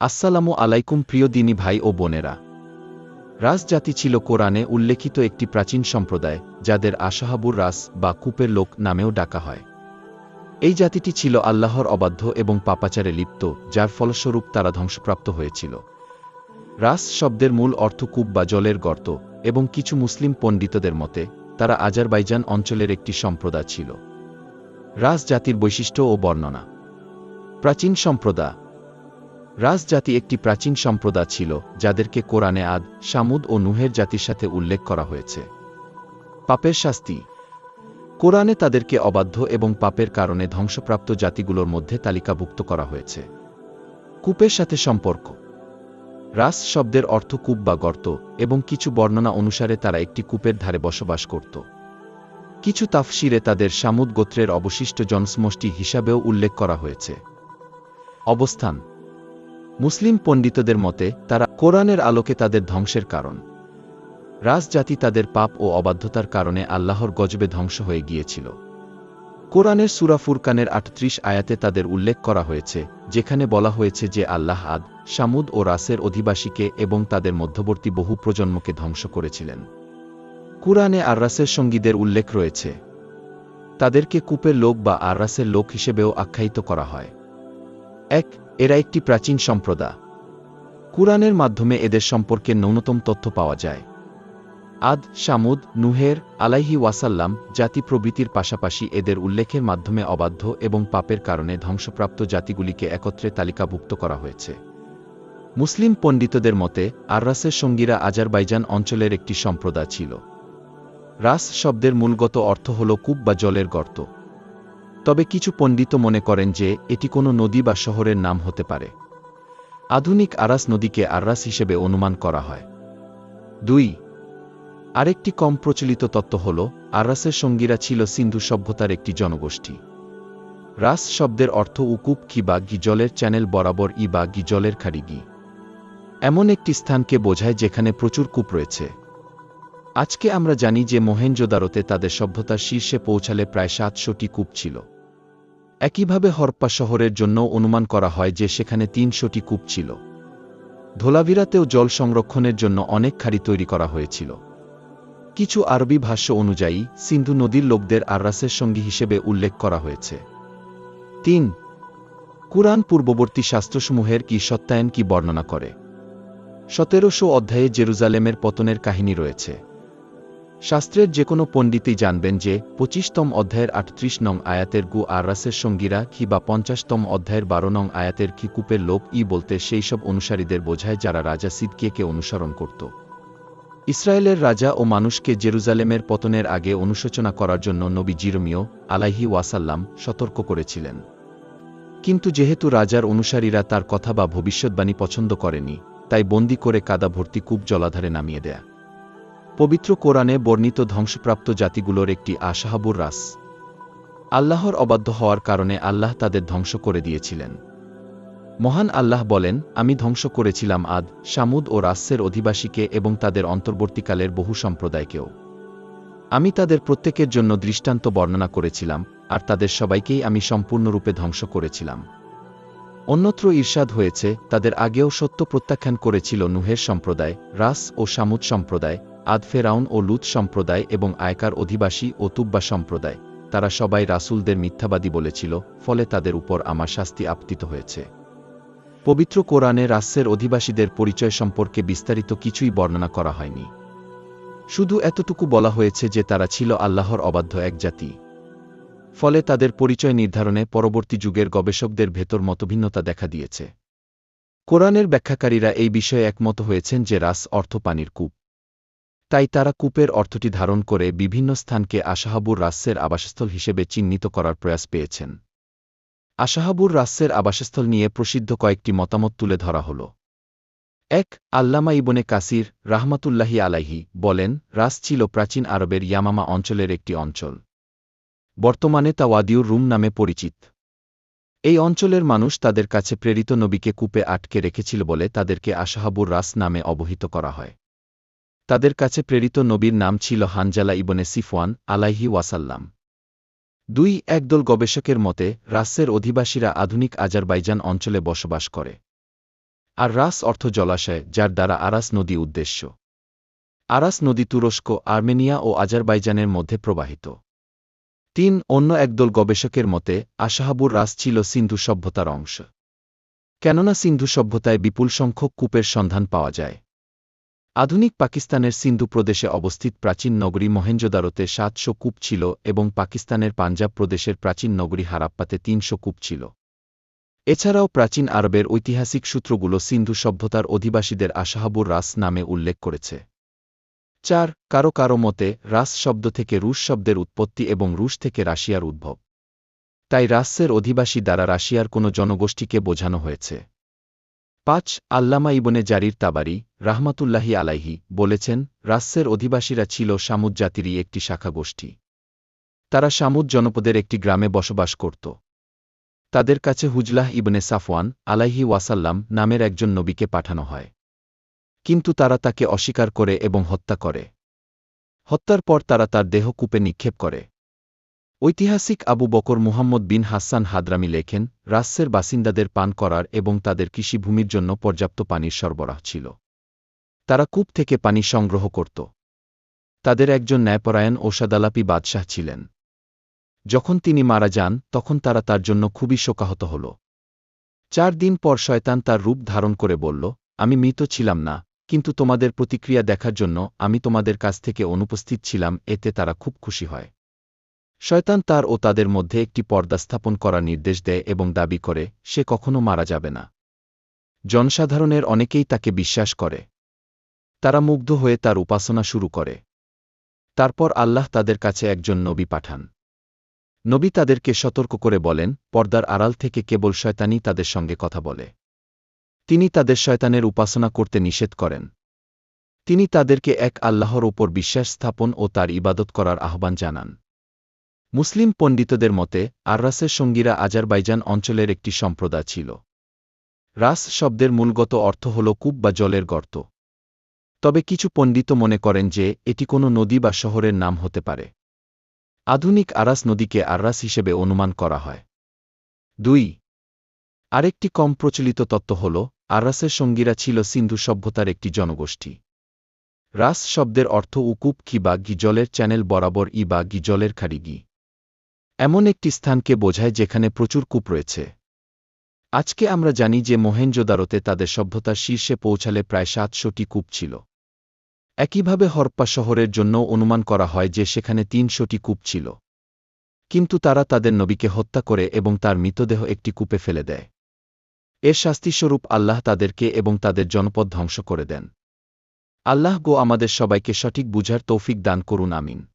আসসালামু আলাইকুম প্রিয় দিনী ভাই ও বোনেরা। রাজজাতি ছিল কোরআনে উল্লেখিত একটি প্রাচীন সম্প্রদায়, যাদের আশাহাবুর রাস বা কূপের লোক নামেও ডাকা হয়। এই জাতিটি ছিল আল্লাহর অবাধ্য এবং পাপাচারে লিপ্ত, যার ফলস্বরূপ তারা ধ্বংসপ্রাপ্ত হয়েছিল। রাস শব্দের মূল অর্থ কূপ বা জলের গর্ত, এবং কিছু মুসলিম পণ্ডিতদের মতে, তারা আজারবাইজান অঞ্চলের একটি সম্প্রদায় ছিল। রাস জাতির বৈশিষ্ট্য ও বর্ণনা। প্রাচীন সম্প্রদায় রাজজাতি একটি প্রাচীন সম্প্রদায় ছিল, যাদেরকে কোরআনে আদ, সামুদ ও নুহের জাতির সাথে উল্লেখ করা হয়েছে। পাপের শাস্তি। কোরআনে তাদেরকে অবাধ্য এবং পাপের কারণে ধ্বংসপ্রাপ্ত জাতিগুলোর মধ্যে তালিকাভুক্ত করা হয়েছে। কূপের সাথে সম্পর্ক। রাস শব্দের অর্থ কূপ বা গর্ত, এবং কিছু বর্ণনা অনুসারে তারা একটি কূপের ধারে বসবাস করত। কিছু তাফসিরে তাদের সামুদ গোত্রের অবশিষ্ট জনসমষ্টি হিসাবেও উল্লেখ করা হয়েছে। অবস্থান। মুসলিম পণ্ডিতদের মতে, তারা কোরআনের আলোকে তাদের ধ্বংসের কারণ। রাজজাতি তাদের পাপ ও অবাধ্যতার কারণে আল্লাহর গজবে ধ্বংস হয়ে গিয়েছিল। কোরআনের সুরা ফুরকানের আটত্রিশ আয়াতে তাদের উল্লেখ করা হয়েছে, যেখানে বলা হয়েছে যে আল্লাহ আদ, সামুদ ও রাসের অধিবাসীকে এবং তাদের মধ্যবর্তী বহু প্রজন্মকে ধ্বংস করেছিলেন। কুরআনে আররাসের সঙ্গীদের উল্লেখ রয়েছে। তাদেরকে কূপের লোক বা আররাসের লোক হিসেবেও আখ্যায়িত করা হয়। এক এরা একটি প্রাচীন সম্প্রদা কুরআনের মাধ্যমে এদের সম্পর্কে ন্যূনতম তথ্য পাওয়া যায়। আদ শামুদ নুহের, আলাইহি ওয়াসাল্লাম জাতি প্রভৃতির পাশাপাশি এদের উল্লেখের মাধ্যমে অবাধ্য এবং পাপের কারণে ধ্বংসপ্রাপ্ত জাতিগুলিকে একত্রে তালিকাভুক্ত করা হয়েছে। মুসলিম পণ্ডিতদের মতে, আররাসের সঙ্গীরা আজারবাইজান অঞ্চলের একটি সম্প্রদায় ছিল। রাস শব্দের মূলগত অর্থ হল কূপ বা জলের গর্ত। তবে কিছু পণ্ডিত মনে করেন যে, এটি কোনো নদী বা শহরের নাম হতে পারে। আধুনিক আরাস নদীকে আররাস হিসেবে অনুমান করা হয়। দুই, আরেকটি কম প্রচলিত তত্ত্ব হল আররাসের সঙ্গীরা ছিল সিন্ধু সভ্যতার একটি জনগোষ্ঠী। রাস শব্দের অর্থ উকুপ কি বা গিজলের চ্যানেল বরাবর ই বা গি জলের খাড়ি গি এমন একটি স্থানকে বোঝায় যেখানে প্রচুর কূপ রয়েছে। আজকে আমরা জানি যে মোহেনজোদারোতে তাদের সভ্যতার শীর্ষে পৌঁছালে প্রায় সাতশোটি কূপ ছিল। একইভাবে হরপ্পা শহরের জন্য অনুমান করা হয় যে সেখানে তিনশোটি কূপ ছিল। ধোলাভিরাতেও জল সংরক্ষণের জন্য অনেক খাড়ি তৈরি করা হয়েছিল। কিছু আরবি ভাষ্য অনুযায়ী, সিন্ধু নদীর লোকদের আররাসের সঙ্গী হিসেবে উল্লেখ করা হয়েছে। তিন, কুরআন পূর্ববর্তী শাস্ত্রসমূহের কি সত্যায়ন কি বর্ণনা করে? সতেরোশো অধ্যায়ে জেরুজালেমের পতনের কাহিনী রয়েছে। শাস্ত্রের যে কোনো পণ্ডিতই জানবেন যে, পঁচিশতম অধ্যায়ের আটত্রিশ নং আয়াতের গু আররাসের সঙ্গীরা কি বা পঞ্চাশতম অধ্যায়ের বারো নং আয়াতের কি কূপের লোক ই বলতে সেই সব অনুসারীদের বোঝায় যারা রাজা সিদকিয়েকে অনুসরণ করত। ইসরায়েলের রাজা ও মানুষকে জেরুজালেমের পতনের আগে অনুশোচনা করার জন্য নবী জিরমিও আলাইহি ওয়াসাল্লাম সতর্ক করেছিলেন। কিন্তু যেহেতু রাজার অনুসারীরা তার কথা বা ভবিষ্যৎবাণী পছন্দ করেনি, তাই বন্দি করে কাদা ভর্তি কূপ জলাধারে নামিয়ে দেয়া। পবিত্র কোরআনে বর্ণিত ধ্বংসপ্রাপ্ত জাতিগুলোর একটি আশাহাবুর রাস। আল্লাহর অবাধ্য হওয়ার কারণে আল্লাহ তাদের ধ্বংস করে দিয়েছিলেন। মহান আল্লাহ বলেন, আমি ধ্বংস করেছিলাম আদ সামুদ ও রাস্যের অধিবাসীকে এবং তাদের অন্তর্বর্তীকালের বহু সম্প্রদায়কেও। আমি তাদের প্রত্যেকের জন্য দৃষ্টান্ত বর্ণনা করেছিলাম, আর তাদের সবাইকেই আমি সম্পূর্ণরূপে ধ্বংস করেছিলাম। অন্যত্র ঈর্ষাদ হয়েছে, তাদের আগেও সত্য প্রত্যাখ্যান করেছিল নুহের সম্প্রদায়, রাস ও সামুদ সম্প্রদায় আদ ফেরাউন ও লুত সম্প্রদায় এবং আয়কার অধিবাসী ও তুব্বা সম্প্রদায়। তারা সবাই রাসুলদের মিথ্যাবাদী বলেছিল, ফলে তাদের উপর আমার শাস্তি আপতিত হয়েছে। পবিত্র কোরআনে রাস্যের অধিবাসীদের পরিচয় সম্পর্কে বিস্তারিত কিছুই বর্ণনা করা হয়নি। শুধু এতটুকু বলা হয়েছে যে তারা ছিল আল্লাহর অবাধ্য এক জাতি। ফলে তাদের পরিচয় নির্ধারণে পরবর্তী যুগের গবেষকদের ভেতর মতভিন্নতা দেখা দিয়েছে। কোরআনের ব্যাখ্যাকারীরা এই বিষয়ে একমত হয়েছেন যে রাস অর্থ পানির কূপ। তাই তারা কূপের অর্থটি ধারণ করে বিভিন্ন স্থানকে আশাহাবুর রাস্যের আবাসস্থল হিসেবে চিহ্নিত করার প্রয়াস পেয়েছেন। আশাহাবুর রাস্যের আবাসস্থল নিয়ে প্রসিদ্ধ কয়েকটি মতামত তুলে ধরা হল। এক, আল্লামা ইবনে কাসির রাহমাতুল্লাহি আলাইহি বলেন, রাস ছিল প্রাচীন আরবের ইয়ামামা অঞ্চলের একটি অঞ্চল। বর্তমানে তা ওয়াদিউর রুম নামে পরিচিত। এই অঞ্চলের মানুষ তাদের কাছে প্রেরিত নবীকে কূপে আটকে রেখেছিল বলে তাদেরকে আশাহাবুর রাস নামে অবহিত করা হয়। তাদের কাছে প্রেরিত নবীর নাম ছিল হানজালা ইবনে সিফওয়ান আলাইহি ওয়াসাল্লাম। দুই একদল গবেষকের মতে, রাসের অধিবাসীরা আধুনিক আজারবাইজান অঞ্চলে বসবাস করে। আর রাস অর্থ জলাশয়, যার দ্বারা আরাস নদী উদ্দেশ্য। আরাস নদী তুরস্ক, আর্মেনিয়া ও আজারবাইজানের মধ্যে প্রবাহিত। তিন অন্য একদল গবেষকের মতে, আশাহাবুর রাস ছিল সিন্ধু সভ্যতার অংশ। কেননা সিন্ধু সভ্যতায় বিপুল সংখ্যক কূপের সন্ধান পাওয়া যায়। আধুনিক পাকিস্তানের সিন্ধু প্রদেশে অবস্থিত প্রাচীন নগরী মহেঞ্জোদারোতে সাতশো কূপ ছিল এবং পাকিস্তানের পাঞ্জাব প্রদেশের প্রাচীন নগরী হারাপ্পাতে তিনশো কূপ ছিল। এছাড়াও প্রাচীন আরবের ঐতিহাসিক সূত্রগুলো সিন্ধু সভ্যতার অধিবাসীদের আশাহাবুর রাস নামে উল্লেখ করেছে। চার, কারও কারও মতে, রাস শব্দ থেকে রুশ শব্দের উৎপত্তি এবং রুশ থেকে রাশিয়ার উদ্ভব। তাই রাসের অধিবাসী দ্বারা রাশিয়ার কোনো জনগোষ্ঠীকে বোঝানো হয়েছে। পাঁচ, আল্লামা ইবনে জারির তাবারি রাহমাতুল্লাহি আলাইহি বলেছেন রাস্যের অধিবাসীরা ছিল সামুদ জাতিরই একটি শাখা গোষ্ঠী তারা সামুদ জনপদের একটি গ্রামে বসবাস করত। তাদের কাছে হুজলাহ ইবনে সাফওয়ান আলাইহি ওয়াসাল্লাম নামের একজন নবীকে পাঠানো হয়। কিন্তু তারা তাকে অস্বীকার করে এবং হত্যা করে। হত্যার পর তারা তার দেহ কূপে নিক্ষেপ করে। ঐতিহাসিক Abu Bakr Muhammad bin Hasan Hadrami লেখেন রাস্যের বাসিন্দাদের পান করার এবং তাদের কৃষিভূমির জন্য পর্যাপ্ত পানির সরবরাহ ছিল। তারা কূপ থেকে পানি সংগ্রহ করত। তাদের একজন ন্যায়পরায়ণ ওষাদালাপি বাদশাহ ছিলেন। যখন তিনি মারা যান, তখন তারা তার জন্য খুবই শোকাহত হল। চার দিন পর শয়তান তার রূপ ধারণ করে বলল, আমি মৃত ছিলাম না, কিন্তু তোমাদের প্রতিক্রিয়া দেখার জন্য আমি তোমাদের কাছ থেকে অনুপস্থিত ছিলাম, এতে তারা খুব খুশি হয়। শয়তান তার ও তাদের মধ্যে একটি পর্দা স্থাপন করার নির্দেশ দেয় এবং দাবি করে, সে কখনো মারা যাবে না। জনসাধারণের অনেকেই তাকে বিশ্বাস করে। তারা মুগ্ধ হয়ে তার উপাসনা শুরু করে। তারপর আল্লাহ তাদের কাছে একজন নবী পাঠান। নবী তাদেরকে সতর্ক করে বলেন, পর্দার আড়াল থেকে কেবল শয়তানই তাদের সঙ্গে কথা বলে। তিনি তাদের শয়তানের উপাসনা করতে নিষেধ করেন। তিনি তাদেরকে এক আল্লাহর ওপর বিশ্বাস স্থাপন ও তার ইবাদত করার আহ্বান জানান। মুসলিম পণ্ডিতদের মতে, আররাসের সঙ্গীরা আজারবাইজান অঞ্চলের একটি সম্প্রদায় ছিল। রাস শব্দের মূলগত অর্থ হল কূপ বা জলের গর্ত। তবে কিছু পণ্ডিত মনে করেন যে, এটি কোনো নদী বা শহরের নাম হতে পারে। আধুনিক আরাস নদীকে আররাস হিসেবে অনুমান করা হয়। দুই। আরেকটি কম প্রচলিত তত্ত্ব হল, আররাসের সঙ্গীরা ছিল সিন্ধু সভ্যতার একটি জনগোষ্ঠী। রাস শব্দের অর্থ উকুপ কি বা গি জলের চ্যানেল বরাবর ই বা গি জলের খাড়ি গি। এমন একটি স্থানকে বোঝায় যেখানে প্রচুর কূপ রয়েছে। আজকে আমরা জানি যে মোহেঞ্জোদারোতে তাদের সভ্যতার শীর্ষে পৌঁছালে প্রায় সাতশোটি কূপ ছিল। একইভাবে হরপ্পা শহরের জন্য অনুমান করা হয় যে সেখানে তিনশোটি কূপ ছিল। কিন্তু তারা তাদের নবীকে হত্যা করে এবং তার মৃতদেহ একটি কূপে ফেলে দেয়। এর শাস্তিস্বরূপ আল্লাহ তাদেরকে এবং তাদের জনপদ ধ্বংস করে দেন। আল্লাহ গো আমাদের সবাইকে সঠিক বুঝার তৌফিক দান করুন, আমিন।